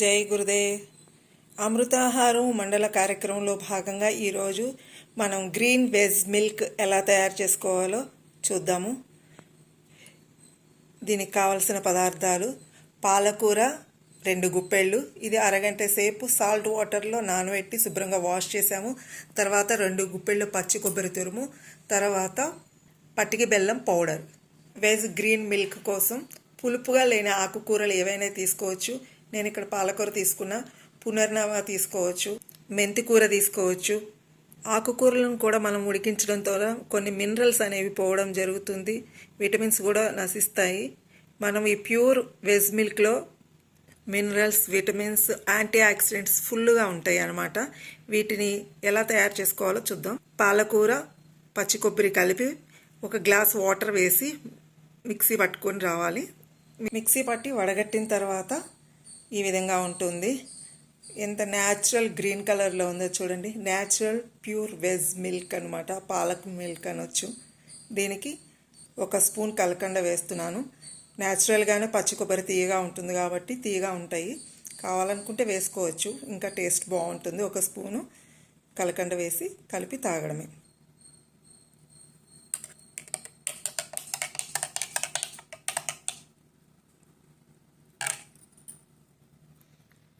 జై గురుదేవ్. అమృతాహారం మండల కార్యక్రమంలో భాగంగా ఈరోజు మనం గ్రీన్ వెజ్ మిల్క్ ఎలా తయారు చేసుకోవాలో చూద్దాము. దీనికి కావలసిన పదార్థాలు పాలకూర రెండు గుప్పెళ్ళు ఇది అరగంట సేపు సాల్ట్ వాటర్లో నానబెట్టి శుభ్రంగా వాష్ చేసాము తర్వాత రెండు గుప్పెళ్ళు పచ్చి కొబ్బరి తురుము తర్వాత పట్టికి బెల్లం పౌడర్. వెజ్ గ్రీన్ మిల్క్ కోసం పులుపుగా లేని ఆకుకూరలు ఏవైనా తీసుకోవచ్చు. నేను ఇక్కడ పాలకూర తీసుకున్నా పునర్నామ తీసుకోవచ్చు మెంతి కూర తీసుకోవచ్చు. ఆకుకూరలను కూడా మనం ఉడికించడం ద్వారా కొన్ని మినరల్స్ అనేవి పోవడం జరుగుతుంది. విటమిన్స్ కూడా నశిస్తాయి. మనం ఈ ప్యూర్ వెజ్ మిల్క్లో మినరల్స్ విటమిన్స్ యాంటీ ఆక్సిడెంట్స్ ఫుల్గా ఉంటాయి అన్నమాట. వీటిని ఎలా తయారు చేసుకోవాలో చూద్దాం. పాలకూర పచ్చి కొబ్బరి కలిపి ఒక గ్లాస్ వాటర్ వేసి మిక్సీ పట్టుకొని రావాలి. మిక్సీ పట్టి వడగట్టిన తర్వాత ఈ విధంగా ఉంటుంది. ఎంత న్యాచురల్ గ్రీన్ కలర్లో ఉందో చూడండి. న్యాచురల్ ప్యూర్ వెజ్ మిల్క్ అనమాట పాలక్ మిల్క్ అనొచ్చు. దీనికి ఒక స్పూన్ కలకండ వేస్తున్నాను. న్యాచురల్గానే పచ్చి కొబ్బరి తీయగా ఉంటుంది కాబట్టి తీయగా ఉంటాయి. కావాలనుకుంటే వేసుకోవచ్చు. ఇంకా టేస్ట్ బాగుంటుంది. ఒక స్పూను కలకండ వేసి కలిపి తాగడమే.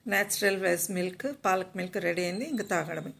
Natural veg milk palak milk ready అయింది ఇంకా తాగడమే.